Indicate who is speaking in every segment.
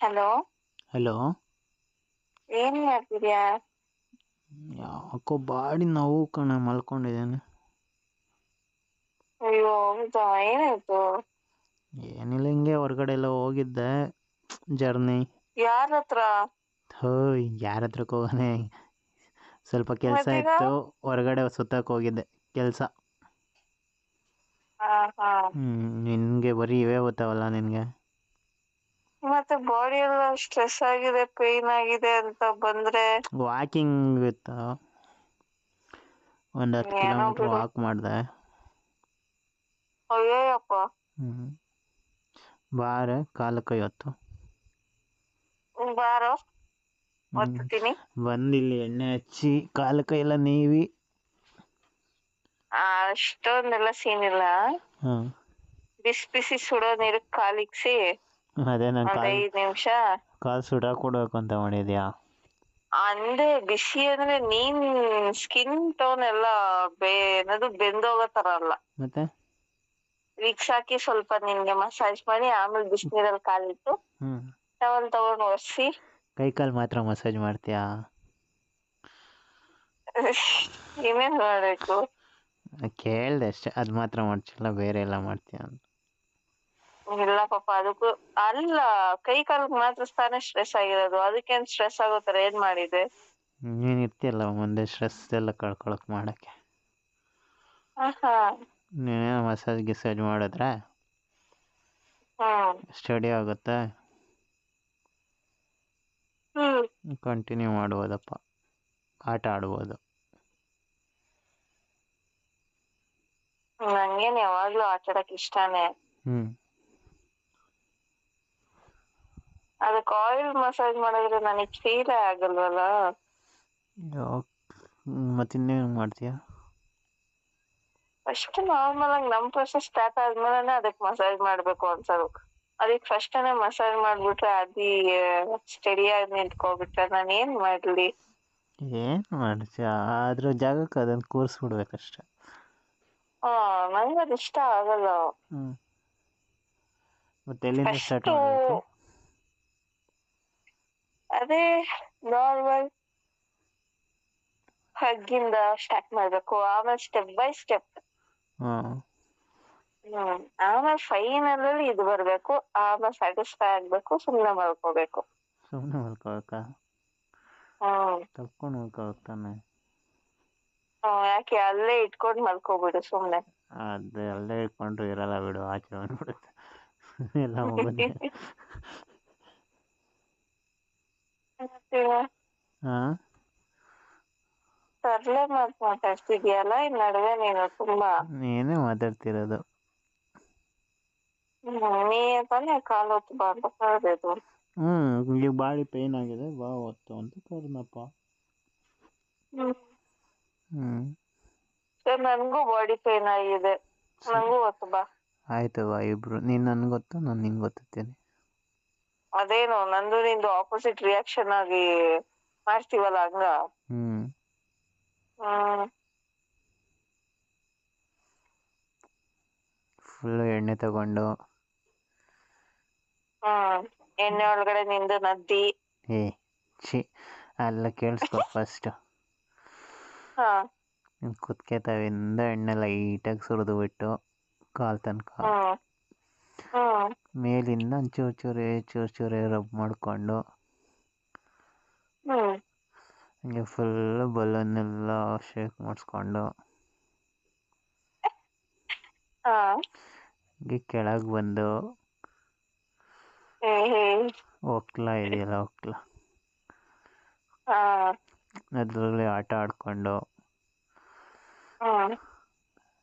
Speaker 1: Hello?
Speaker 2: Hello?
Speaker 1: ಏನ್ ಮಾಡ್ತಿದ್ಯಾ?
Speaker 2: ಯಾಕೋ ಬಾಡಿ ನೋವು ಕಣ ಮಲ್ಕೊಂಡಿದ್ದೇನೆ.
Speaker 1: ಅಯ್ಯೋ ಹೌದಾ? ಏನಾಯ್ತು?
Speaker 2: ಏನಿಲ್ಲ ಹಿಂಗೆ ಹೊರಗಡೆ ಎಲ್ಲ ಹೋಗಿದ್ದೆ. ಜರ್ನಿ.
Speaker 1: ಯಾರ ಹತ್ರ?
Speaker 2: ಹೋಯ್ ಯಾರ ಹತ್ರಕ್ಕೆ ಹೋಗೋನೆ. ಸ್ವಲ್ಪ ಕೆಲಸ ಇತ್ತು ಹೊರಗಡೆ ಸುತ್ತಕ್ಕೆ ಹೋಗಿದ್ದೆ ಕೆಲಸ.
Speaker 1: ಹಾ ಹಾ
Speaker 2: ಹ್ಞೂ ನಿನಗೆ ಬರೀ ಇವೇ ಗೊತ್ತಾವಲ್ಲ ನಿನಗೆ?
Speaker 1: ಮತ್ತೆ ಬಾಡಿ ಎಲ್ಲ ಸ್ಟ್ರೆಸ್ ಆಗಿದೆ ಪೇನ್ ಆಗಿದೆ ಅಂತ ಬಂದ್ರೆ?
Speaker 2: ವಾಕಿಂಗ್ ಇತ್ತು ಒಂದು ಹತ್ತು
Speaker 1: ಏನೋ
Speaker 2: ಕಿಲೋಮೀಟ್ರ್
Speaker 1: ಬಿಡು.
Speaker 2: ವಾಕ್ ಮಾಡಿದೆ.
Speaker 1: ಅಯ್ಯಯ್ಯಪ್ಪ.
Speaker 2: ಹ್ಞೂ ಬಾರೆ ಕಾಲು ಕೈ ಹೊತ್ತು.
Speaker 1: ಬಾರೋ.
Speaker 2: ಹ್ಮ್.
Speaker 1: ಒತ್ತೀನಿ
Speaker 2: ಇಲ್ಲಿ ಎಣ್ಣೆ ಹಚ್ಚಿ ಕಾಲು ಕೈ ಎಲ್ಲ ನೀವಿ.
Speaker 1: ಅಷ್ಟೊಂದೆಲ್ಲ ಸೀನ್ ಇಲ್ಲ.
Speaker 2: ಹಾಂ
Speaker 1: ಬಿಸಿ ಬಿಸಿ ಸುಡೋ ನೀರು ಕಾಲಿಕ್ಸಿ
Speaker 2: ಅದೇ ನಾನು
Speaker 1: ಐದ್ ನಿಮಿಷ?
Speaker 2: ಕಾಲ್ ಸುಡಾ ಕೊಡಬೇಕು ಅಂತ ಮಾಡಿದ್ಯಾ?
Speaker 1: ಅಂದ್ರೆ ಬಿಸಿ ಅಂದ್ರೆ ನೀನ್ ಸ್ಕಿನ್ ಟೋನ್ ಎಲ್ಲ ಬೇ ಏನದು ಬೆಂದೋಗೋ ತರ ಅಲ್ಲ.
Speaker 2: ಮತ್ತೆ?
Speaker 1: ವಿಕ್ಸ್ ಹಾಕಿ ಸ್ವಲ್ಪ ನಿನ್ಗೆ ಮಸಾಜ್ ಮಾಡಿ ಆಮೇಲೆ ಬಿಸಿನೀರಲ್ಲಿ ಕಾಲಿಟ್ಟು
Speaker 2: ಹ್ಮ್.
Speaker 1: ಟವಲ್ ತಗೊಂಡು ಒರೆಸಿ.
Speaker 2: ಕೈ ಕಾಲು ಮಾತ್ರ ಮಸಾಜ್ ಮಾಡ್ತೀಯಾ?
Speaker 1: ಇನ್ನೇನ್ ಮಾಡ್ಬೇಕು?
Speaker 2: ಕೇಳ್ದೆ ಅಷ್ಟೇ ಅದು ಮಾತ್ರ ಮಾಡ್ತಿಲ್ಲ ಬೇರೆ ಎಲ್ಲ ಮಾಡ್ತೀಯ ಅಂತ.
Speaker 1: ಇಲ್ಲ ಪಾಪ ಅದಕ್ಕೂ ಅಲ್ಲ ಕೈ ಕಾಲು ಮಾತ್ರ ತಾನೇ ಸ್ಟ್ರೆಸ್ ಆಗಿರೋದು. ಅದಕ್ಕೇನ್ ಸ್ಟ್ರೆಸ್ ಆಗೋ ತರ ಏನ್ ಮಾಡಿದೆ?
Speaker 2: ನೀನು ಇರ್ತಿಲ್ಲ ಮುಂದೆ ಸ್ಟ್ರೆಸ್ ಎಲ್ಲ ಕಳ್ಕೊಳಕ್ ಮಾಡಕ್ಕೆ.
Speaker 1: ಆಹಾ.
Speaker 2: ನೀನೇನೋ ಮಸಾಜ್ ಗಿಸಾಜ್ ಮಾಡಿದ್ರೆ?
Speaker 1: ಹ್ಮ್
Speaker 2: ಸ್ಟಡಿ ಆಗುತ್ತೆ?
Speaker 1: ಹ್ಮ್.
Speaker 2: ಕಂಟಿನ್ಯೂ ಮಾಡ್ಬೋದಪ್ಪ ಆಟ ಆಡ್ಬೋದು
Speaker 1: ನಂಗೇನ್ ಯಾವಾಗ್ಲೂ ಆಟಾಡಕ್ ಇಷ್ಟಾನೇ.
Speaker 2: ಹ್ಞೂ
Speaker 1: ಅದಕ್ಕೆ ಆಯಿಲ್ ಮಸಾಜ್ ಮಾಡಿದ್ರೆ ನನಗೆ ಫೀಲೇ ಆಗಲ್ವಲ್ಲ?
Speaker 2: ಮತ್ತಿನ್ನೇನು ಮಾಡ್ತೀಯಾ?
Speaker 1: ಫಸ್ಟ್ ನಾರ್ಮಲ್ ಆಗಿ ನಮ್ ಪ್ರೊಸೆಸ್ ಸ್ಟಾರ್ಟ್ ಆದ್ಮೇಲೆ ಅದಕ್ಕೆ ಮಸಾಜ್ ಮಾಡ್ಬೇಕು ಅನ್ಸೋದು ಅದಕ್ಕೆ ಫಸ್ಟ್ ಮಸಾಜ್ ಮಾಡ್ಬಿಟ್ರೆ ಅದಿ ಸ್ಟಡಿ ಆಗಿ ನಿಂತ್ಕೊಬಿಟ್ರೆ ನಾನು ಏನ್ ಮಾಡ್ಲಿ?
Speaker 2: ಏನು ಮಾಡ್ತೀಯ? ಅದ್ರ ಜಾಗಕ್ಕೆ ಅದನ್ನು ಕೂರಿಸ್ಬಿಡ್ಬೇಕಷ್ಟೆ.
Speaker 1: ಹಾ ನಂಗೆ ಅದು ಇಷ್ಟ ಆಗಲ್ಲ.
Speaker 2: ಮತ್ತೆ ಎಲ್ಲಿಂದ ಸ್ಟಾರ್ಟ್ ಮಾಡಬೇಕು
Speaker 1: ಅದೇ ನಾರ್ಮಲ್ ಹಗ್ಗಿಂದ ಸ್ಟಾರ್ಟ್ ಮಾಡ್ಬೇಕು. ಆಮೇಲೆ ಸ್ಟೆಪ್ ಬೈ ಸ್ಟೆಪ್ ಆಮೇಲೆ ಫೈನಲ್ ಅಲ್ಲಿ ಇದು ಬರ್ಬೇಕು. ಆಮೇಲೆ ಸ್ಯಾಟಿಸ್ಫೈ ಆಗ್ಬೇಕು ಸುಮ್ನೆ ಮಲ್ಕೋಬೇಕು.
Speaker 2: ಸುಮ್ಮನೆ
Speaker 1: ಮಲ್ಕೋಬೇಕ?
Speaker 2: ತಪ್ಕೊಂಡು ತಾನೆ?
Speaker 1: ಹ್ಮ್, ಯಾಕೆ ಅಲ್ಲೇ ಇಟ್ಕೊಂಡು ಮಲ್ಕೋಬಿಡು ಸುಮ್ನೆ.
Speaker 2: ಅದೇ ಅಲ್ಲೇ ಇಟ್ಕೊಂಡ್ರು ಇರಲ್ಲ ಬಿಡು ಆಚೆ ಬಂದ್ಬಿಡುತ್ತೆ. ಎಲ್ಲ ಹಾಂ.
Speaker 1: ತರ್ಲೆ ಮಾತ್ ಮಾತಾಡ್ತಿದ್ಯಲ್ಲ ಈ ನಡುವೆ ನೀನು ತುಂಬಾ
Speaker 2: ನೀನೇ ಮಾತಾಡ್ತಿರೋದು.
Speaker 1: ಹ್ಮ್ ನೀ ತಾನೇ ಕಾಲ್ ಹೊತ್ತು ಬಾ ಅಂತ ಕಳ್ದಿದ್ದು
Speaker 2: ಈಗ ಬಾಡಿ ಪೇನ್ ಆಗಿದೆ ಬಾ ಹೊತ್ತು ಅಂತ ಕರ್ನಪ್ಪ
Speaker 1: ಹ್ಮ್.
Speaker 2: ಹ್ಮ್.
Speaker 1: ಸರ್ ನನ್ಗೂ ಬಾಡಿ ಪೇನ್ ಆಗಿದೆ. ನಂಗೂ ಹೊತ್ತು ಬಾ.
Speaker 2: ಆಯ್ತು ಬಾ ಇಬ್ರು. ನೀನ್ ನನ್ಗೊತ್ತು ನಾನು ನಿಂಗೆ ಗೊತ್ತಿದ್ದೀನಿ
Speaker 1: ಅದೇನು ನಂದು ನಿಂದು ಆಪೋಸಿಟ್ ರಿಯಾಕ್ಷನ್ ಆಗಿ ಮಾಡ್ತೀವಲ್ಲ ಹಂಗ?
Speaker 2: ಹ್ಮ್.
Speaker 1: ಹ್ಮ್.
Speaker 2: ಫುಲ್ ಎಣ್ಣೆ ತಗೊಂಡು.
Speaker 1: ಹ್ಮ್. ಎಣ್ಣೆ ಒಳಗಡೆ ನಿಂದು ನದ್ದಿ.
Speaker 2: ಏ ಛೀ. ಅಲ್ಲ ಕೇಳಿಸ್ಕೊ ಫಸ್ಟ್
Speaker 1: ಹಾ.
Speaker 2: ಕುತ್ಕೆ ತಾವಿಂದ ಎಣ್ಣೆ ಲೈಟಾಗಿ ಸುರಿದು ಬಿಟ್ಟು ಕಾಲ್ ತನಕ.
Speaker 1: ಹ್ಮ್.
Speaker 2: ಮೇಲಿಂದ ಒಂಚೂರು ಚೂರು ಚೂರು ಚೂರು ರಬ್ ಮಾಡಿಕೊಂಡು ಹಂಗೆ ಫುಲ್ ಬಲೂನೆಲ್ಲ ಶೇಕ್ ಮಾಡಿಸ್ಕೊಂಡು ಹಂಗೆ ಕೆಳಗೆ ಬಂದು ಹೋಗ್ಲಾ ಇದೆಯಲ್ಲ
Speaker 1: ಹೋಗ್ಲಾ
Speaker 2: ಅದರಲ್ಲಿ ಆಟ ಆಡ್ಕೊಂಡು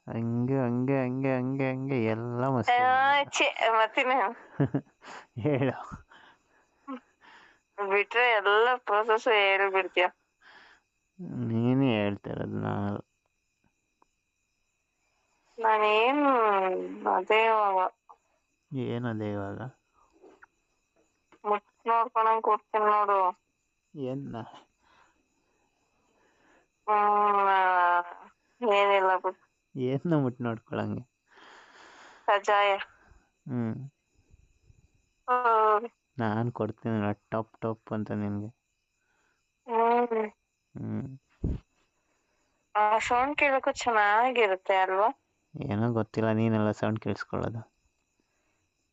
Speaker 2: ಹಂಗೆ ಹಂಗೆ ಹಂಗೆ ಹಂಗೆ ಹಂಗೆ ಎಲ್ಲ ಮಸ್ತ್
Speaker 1: ಆ, ಛೆ ಮತ್ತಿನ
Speaker 2: ಹೇಳು.
Speaker 1: ಬಿಟ್ರೆ ಎಲ್ಲ ಪ್ರೊಸೆಸ್ ಹೇಳ್ಬಿಡ್ತೀಯ.
Speaker 2: ನೀನೇ ಹೇಳ್ತಾ ಇರೋದು ನಾನು.
Speaker 1: ನಾನೇನು ಅದೇ
Speaker 2: ಏನದೆ ಇವಾಗ?
Speaker 1: ಮುಟ್ ನೋಡ್ಕೊಂಡಂಗ್ ಕೊಡ್ತೀನಿ ನೋಡು.
Speaker 2: ಏನ?
Speaker 1: ಏನಿಲ್ಲ ಬಿಡು.
Speaker 2: ಏನ ಮುಟ್ ನೋಡ್ಕೊಳಂಗೆ?
Speaker 1: ಕಜಾಯ
Speaker 2: ಹ್ಮ್.
Speaker 1: ಹ್ಮ್
Speaker 2: ನಾನು ಕೊಡ್ತೀನಿ ಟಾಪ್ ಟಾಪ್ ಅಂತ ನಿಮ್ಗೆ
Speaker 1: ಹ್ಮ್. ಆ ಸೌಂಡ್ ಕೇಳಕ್ಕೂ ಚೆನ್ನಾಗಿರುತ್ತೆ ಅಲ್ವಾ?
Speaker 2: ಏನೋ ಗೊತ್ತಿಲ್ಲ ನೀನೆಲ್ಲ ಸೌಂಡ್ ಕೇಳಿಸ್ಕೊಳ್ಳೋದು.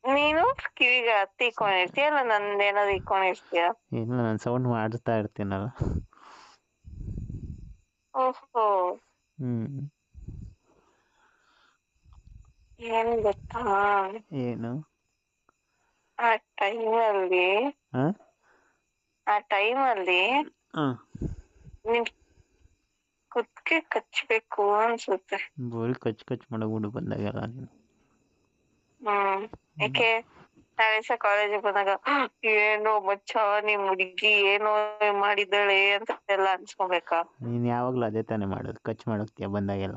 Speaker 1: ನೀನು? ಕಿವಿಗೆ ಹತ್ತಿ ಇಕ್ಕೊಂಡಿರ್ತೀಯಲ್ಲ ನಂದೇನಾದ್ರು ಇಕ್ಕೊಂಡಿರ್ತೀಯ
Speaker 2: ಇಲ್ಲ ನಾನು ಸೌಂಡ್ ಮಾಡ್ತಾ ಇರ್ತೀನಲ್ಲ.
Speaker 1: ಓಹೋ.
Speaker 2: ಹ್ಞೂ
Speaker 1: ಏನ್ ಗೊತ್ತಾ?
Speaker 2: ಏನು?
Speaker 1: ಆ ಟೈಮ್
Speaker 2: ಅಲ್ಲಿ
Speaker 1: ಆ ಟೈಮಲ್ಲಿ
Speaker 2: ಹಾ
Speaker 1: ನಿಮ್ ಕುತ್ತಿಗೆ ಕಚ್ಬೇಕು ಅನ್ಸುತ್ತೆ.
Speaker 2: ಬೋರಿ ಕಚ್ ಕಚ್ ಮಾಡಬಿಡು ಬಂದಾಗಲ್ಲ ನೀನು.
Speaker 1: ಹ್ಮ್. ಯಾಕೆ? ನಾಳೆ ಕಾಲೇಜಿಗೆ ಬಂದಾಗ ಏನೋ ಮಚ್ಚ ನಿಮ್ ಹುಡುಗಿ ಏನೋ ಮಾಡಿದ್ದಾಳೆ ಅಂತ ಎಲ್ಲ ಅನ್ಸ್ಕೊಬೇಕಾ?
Speaker 2: ನೀನ್ ಯಾವಾಗ್ಲೂ ಅದೇ ತಾನೇ ಮಾಡೋದು ಕಚ್ ಮಾಡೋಕ್ತಿಯ ಬಂದಾಗೆಲ್ಲ.